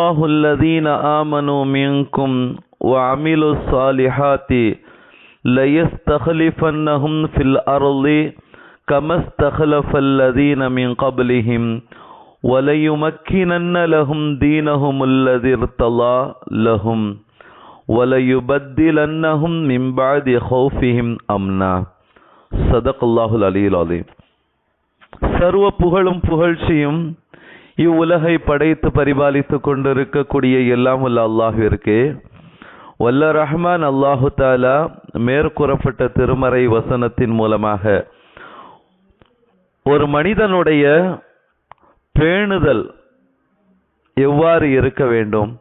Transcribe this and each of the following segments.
الله الذين آمنوا منكم وعملوا الصالحات ليستخلفنهم في الأرض كما استخلف الذين من قبلهم وليمكنن لهم دينهم الذي ارتضى لهم وليبدلنهم من بعد خوفهم أمنا صدق الله العلي العظيم சர்வ புகழும் புகழ்ச்சியும் இவ்வுலகை படைத்து பரிபாலித்துக் கொண்டிருக்கக்கூடிய எல்லாம் உள்ள அல்லாஹிற்கு வல்ல ரஹ்மான் அல்லாஹு தாலா மேற்கூறப்பட்ட திருமறை வசனத்தின் மூலமாக ஒரு மனிதனுடைய பேணுதல் எவ்வாறு இருக்க வேண்டும்?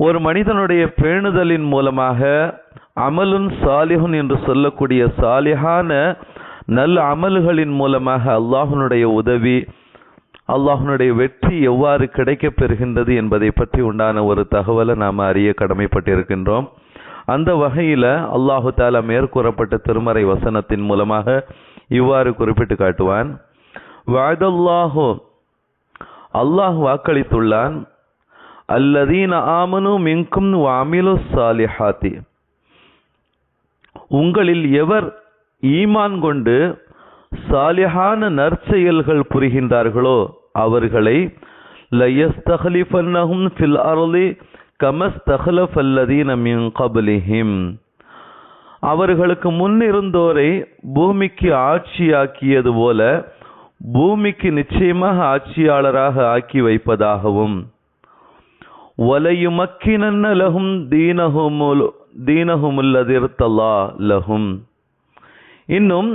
ஒரு மனிதனுடைய பேணுதலின் மூலமாக அமலுன் சாலிஹுன் என்று சொல்லக்கூடிய சாலிஹான நல்ல அமல்களின் மூலமாக அல்லாஹனுடைய உதவி அல்லாஹனுடைய வெற்றி எவ்வாறு கிடைக்கப் பெறுகின்றது என்பதை பற்றி உண்டான ஒரு தகவலை நாம் அறிய கடமைப்பட்டிருக்கின்றோம். அந்த வகையில் அல்லாஹு தாலா மேற்கூறப்பட்ட திருமறை வசனத்தின் மூலமாக இவ்வாறு குறிப்பிட்டு காட்டுவான். வாதல்லாஹு அல்லாஹ் வாக்களித்துள்ளான். அல்லதீன ஆமனு மின்கும் வாமிலு சாலிஹாத்தி உங்களில் எவர் ஈமான் கொண்டு சாலிஹான நற்செயல்கள் புரிகின்றார்களோ அவர்களை லயஸ்தஹலிஃபன்னஹும் ஃபில் அருளி கமஸ்தஹலஃபல்லதீன மின் கபலிஹிம். அவர்களுக்கு முன்னிருந்தோரை பூமிக்கு ஆட்சியாக்கியது போல பூமிக்கு நிச்சயமாக ஆட்சியாளராக ஆக்கி வைப்பதாகவும் வலையுமக்கினன்ன லஹும் தீனஹுமுல் தீனஹுமுல்லதிர்த்தல்லா லஹும். இன்னும்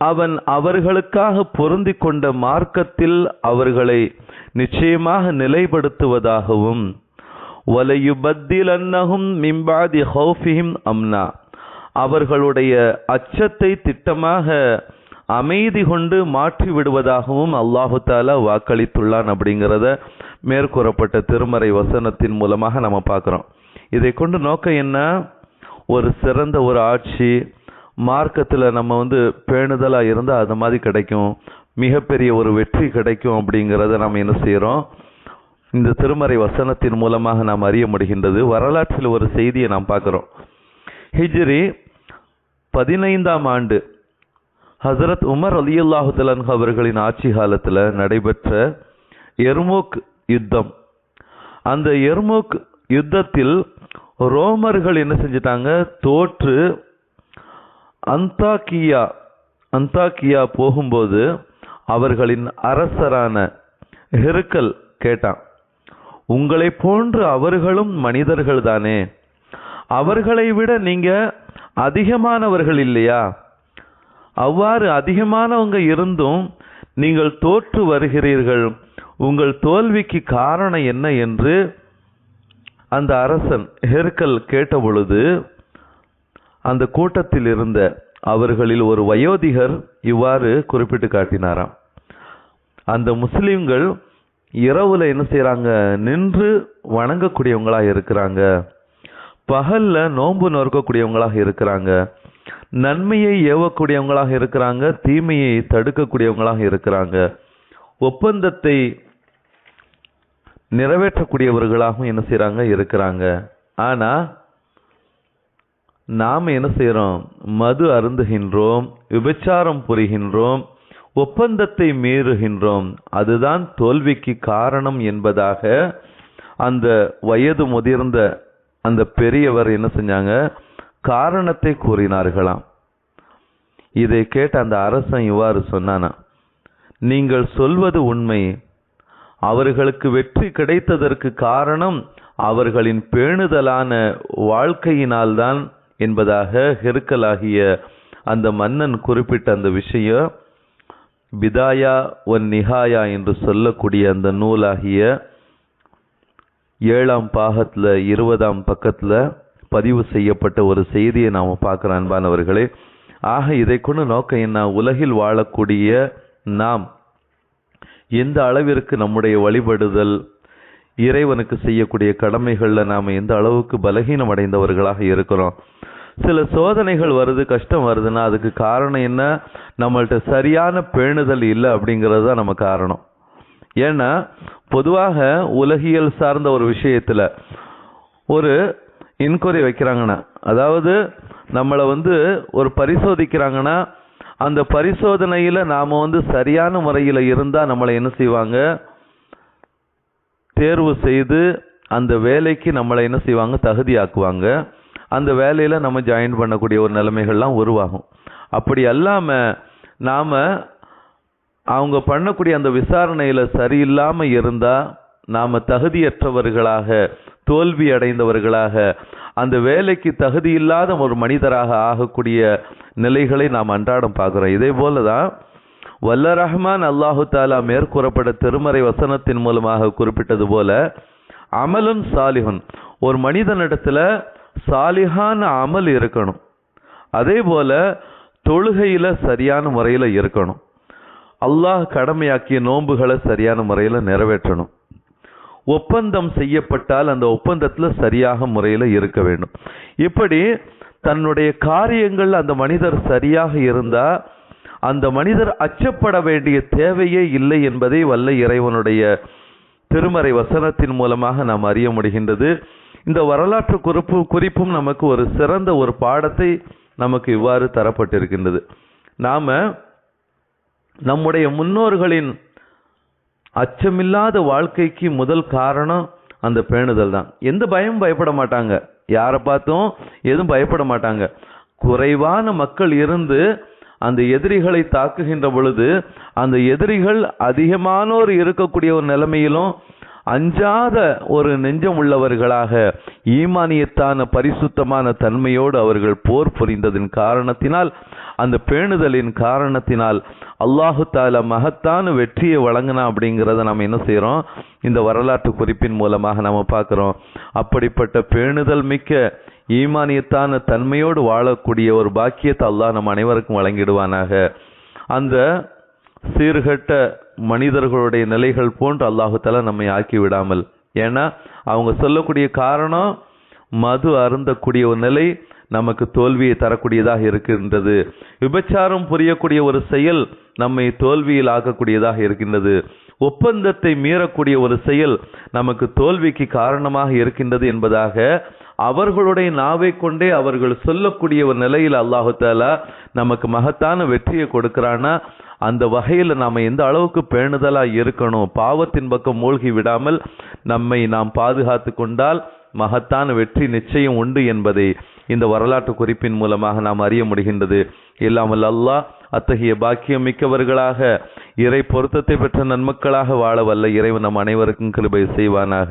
அவன் அவர்களுக்காக பொருந்தி கொண்ட மார்க்கத்தில் அவர்களை நிச்சயமாக நிலைப்படுத்துவதாகவும் வலையுபத்திலன்னஹும் மிம்பாதி ஹௌஃபிஹிம் அம்னா. அவர்களுடைய அச்சத்தை திட்டமாக அமைதி கொண்டு மாற்றி விடுவதாகவும் அல்லாஹு தாலா வாக்களித்துள்ளான் அப்படிங்கிறத மேற்கூறப்பட்ட திருமறை வசனத்தின் மூலமாக நம்ம பார்க்குறோம். இதை கொண்டு நோக்கம் என்ன? ஒரு சிறந்த ஒரு ஆட்சி மார்க்கத்தில் நம்ம வந்து பேணுதலாக இருந்தால் அது மாதிரி கிடைக்கும். மிகப்பெரிய ஒரு வெற்றி கிடைக்கும் அப்படிங்கிறத நம்ம என்ன செய்கிறோம் இந்த திருமறை வசனத்தின் மூலமாக நாம் அறிய முடிகின்றது. வரலாற்றில் ஒரு செய்தியை நாம் பார்க்குறோம். ஹிஜ்ரி பதினைந்தாம் ஆண்டு ஹசரத் உமர் அலி அல்லாஹுதலன் அவர்களின் ஆட்சி காலத்தில் நடைபெற்ற எர்மோக் யுத்தம். அந்த எர்மோக் யுத்தத்தில் ரோமர்கள் என்ன செஞ்சிட்டாங்க? தோற்று அந்தாக்கியா அந்தாக்கியா போகும்போது அவர்களின் அரசரான ஹெருக்கல் கேட்டான் உங்களை போன்று அவர்களும் மனிதர்கள் தானே அவர்களை விட நீங்க அதிகமானவர்கள் இல்லையா? அவ்வாறு அதிகமானவங்க இருந்தும் நீங்கள் தோற்று வருகிறீர்கள். உங்கள் தோல்விக்கு காரணம் என்ன? என்று அந்த அரசன் ஹெர்கல் கேட்ட பொழுது அந்த கூட்டத்தில் இருந்த அவர்களில் ஒரு வயோதிகர் இவ்வாறு குறிப்பிட்டு காட்டினாராம். அந்த முஸ்லீம்கள் இரவுல என்ன செய்கிறாங்க நின்று வணங்கக்கூடியவங்களாக இருக்கிறாங்க. பகல்ல நோன்பு நோக்கக்கூடியவங்களாக இருக்கிறாங்க. நன்மையை ஏவக்கூடியவங்களாக இருக்கிறாங்க. தீமையை தடுக்கக்கூடியவங்களாக இருக்கிறாங்க. ஒப்பந்தத்தை நிறைவேற்றக்கூடியவர்களாகவும் என்ன செய்கிறாங்க இருக்கிறாங்க. ஆனால் நாம் என்ன செய்கிறோம்? மது அருந்துகின்றோம் விபச்சாரம் புரிகின்றோம் ஒப்பந்தத்தை மீறுகின்றோம். அதுதான் தோல்விக்கு காரணம் என்பதாக அந்த வயது முதிர்ந்த அந்த பெரியவர் என்ன செஞ்சாங்க? காரணத்தை கூறினார்களாம். இதை கேட்ட அந்த அரசன் இவ்வாறு சொன்னானா நீங்கள் சொல்வது உண்மை. அவர்களுக்கு வெற்றி கிடைத்ததற்கு காரணம் அவர்களின் பேணுதலான வாழ்க்கையினால்தான் என்பதாக ஹெருக்கலாகிய அந்த மன்னன் குறிப்பிட்ட அந்த விஷயம் பிதாயா ஒன் நிஹாயா என்று சொல்லக்கூடிய அந்த நூலாகிய ஏழாம் பாகத்தில் இருபதாம் பக்கத்தில் பதிவு செய்யப்பட்ட ஒரு செய்தியை நாம் பார்க்குறோம் அன்பானவர்களே. ஆக இதை கொண்டு நோக்கம் என்ன? உலகில் வாழக்கூடிய நாம் எந்த அளவிற்கு நம்முடைய வழிபடுதல் இறைவனுக்கு செய்யக்கூடிய கடமைகளில் நாம் எந்த அளவுக்கு பலகீனம் அடைந்தவர்களாக இருக்கிறோம்? சில சோதனைகள் வருது கஷ்டம் வருதுன்னா அதுக்கு காரணம் என்ன? நம்மள்ட்ட சரியான பேணுதல் இல்லை அப்படிங்கிறது தான் நம்ம காரணம். ஏன்னா பொதுவாக உலகியல் சார்ந்த ஒரு விஷயத்தில் ஒரு இன்கொயரி வைக்கிறாங்கன்னா அதாவது நம்மளை வந்து ஒரு பரிசோதிக்கிறாங்கன்னா அந்த பரிசோதனையில் நாம் வந்து சரியான முறையில் இருந்தால் நம்மளை என்ன செய்வாங்க? தேர்வு செய்து அந்த வேலைக்கு நம்மளை என்ன செய்வாங்க? தகுதியாக்குவாங்க. அந்த வேலையில் நம்ம ஜாயின் பண்ணக்கூடிய ஒரு நிலைமைகள்லாம் உருவாகும். அப்படி அல்லாமல் நாம் அவங்க பண்ணக்கூடிய அந்த விசாரணையில் சரியில்லாமல் இருந்தால் நாம் தகுதியற்றவர்களாக தோல்வி அடைந்தவர்களாக அந்த வேலைக்கு தகுதி இல்லாத ஒரு மனிதராக ஆகக்கூடிய நிலைகளை நாம் அன்றாடம் பார்க்குறோம். இதே போலதான் வல்ல ரஹ்மான் அல்லாஹு தாலா மேற்கூறப்பட்ட திருமறை வசனத்தின் மூலமாக குறிப்பிட்டது போல அமலுன் சாலிஹுன். ஒரு மனிதனிடத்தில் சாலிஹான அமல் இருக்கணும். அதே போல தொழுகையில் சரியான முறையில் இருக்கணும். அல்லாஹ் கடமையாக்கிய நோன்புகளை சரியான முறையில் நிறைவேற்றணும். ஒப்பந்தம் செய்யப்பட்டால் அந்த ஒப்பந்தத்தில் சரியாக முறையில் இருக்க வேண்டும். இப்படி தன்னுடைய காரியங்கள் அந்த மனிதர் சரியாக இருந்தால் அந்த மனிதர் அச்சப்பட வேண்டிய தேவையே இல்லை என்பதை வல்ல இறைவனுடைய திருமறை வசனத்தின் மூலமாக நாம் அறிய முடிகின்றது. இந்த வரலாற்று குறிப்பு குறிப்பும் நமக்கு ஒரு சிறந்த ஒரு பாடத்தை நமக்கு இவ்வாறு தரப்பட்டிருக்கின்றது. நாம் நம்முடைய முன்னோர்களின் அச்சமில்லாத வாழ்க்கைக்கு முதல் காரணம் அந்த பேணுதல் தான். எந்த பயமும் பயப்பட மாட்டாங்க. யாரை பார்த்தும் எதுவும் பயப்பட மாட்டாங்க. குறைவான மக்கள் இருந்து அந்த எதிரிகளை தாக்குகின்ற பொழுது அந்த எதிரிகள் அதிகமானோர் இருக்கக்கூடிய ஒரு நிலைமையிலும் அஞ்சாத ஒரு நெஞ்சம் உள்ளவர்களாக ஈமானியத்தான பரிசுத்தமான தன்மையோடு அவர்கள் போர் புரிந்ததின் காரணத்தினால் அந்த பேணுதலின் காரணத்தினால் அல்லாஹு தால மகத்தான வெற்றியை வழங்கினா அப்படிங்கிறத நம்ம என்ன செய்கிறோம் இந்த வரலாற்று குறிப்பின் மூலமாக நம்ம பார்க்குறோம். அப்படிப்பட்ட பேணுதல் மிக்க ஈமானியத்தான தன்மையோடு வாழக்கூடிய ஒரு பாக்கியத்தை அல்லாஹ் நம் அனைவருக்கும் வழங்கிடுவானாக. அந்த சீர்கட்ட மனிதர்களுடைய நிலைகள் போன்று அல்லாஹுத்தால நம்மை ஆக்கி விடாமல் ஏன்னா அவங்க சொல்லக்கூடிய காரணம் மது அருந்தக்கூடிய ஒரு நிலை நமக்கு தோல்வியை தரக்கூடியதாக இருக்கின்றது. விபச்சாரம் புரியக்கூடிய ஒரு செயல் நம்மை தோல்வியில் ஆக்கக்கூடியதாக இருக்கின்றது. ஒப்பந்தத்தை மீறக்கூடிய ஒரு செயல் நமக்கு தோல்விக்கு காரணமாக இருக்கின்றது என்பதாக அவர்களுடைய நாவை கொண்டே அவர்கள் சொல்லக்கூடிய ஒரு நிலையில் அல்லாஹு தாலா நமக்கு மகத்தான வெற்றியை கொடுக்கிறான்னா அந்த வகையில் நாம் எந்த அளவுக்கு பேணுதலாக இருக்கணும் பாவத்தின் பக்கம் மூழ்கி விடாமல் நம்மை நாம் பாதுகாத்து கொண்டால் மகத்தான வெற்றி நிச்சயம் உண்டு என்பதை இந்த வரலாற்று குறிப்பின் மூலமாக நாம் அறிய முடிகின்றது. இல்லாமல் அல்லாஹ் அத்தகைய பாக்கியம் மிக்கவர்களாக இறை பொருத்தத்தை பெற்ற நன்மக்களாக வாழ வல்ல இறைவன் நம் அனைவருக்கும் கிருபை செய்வானாக.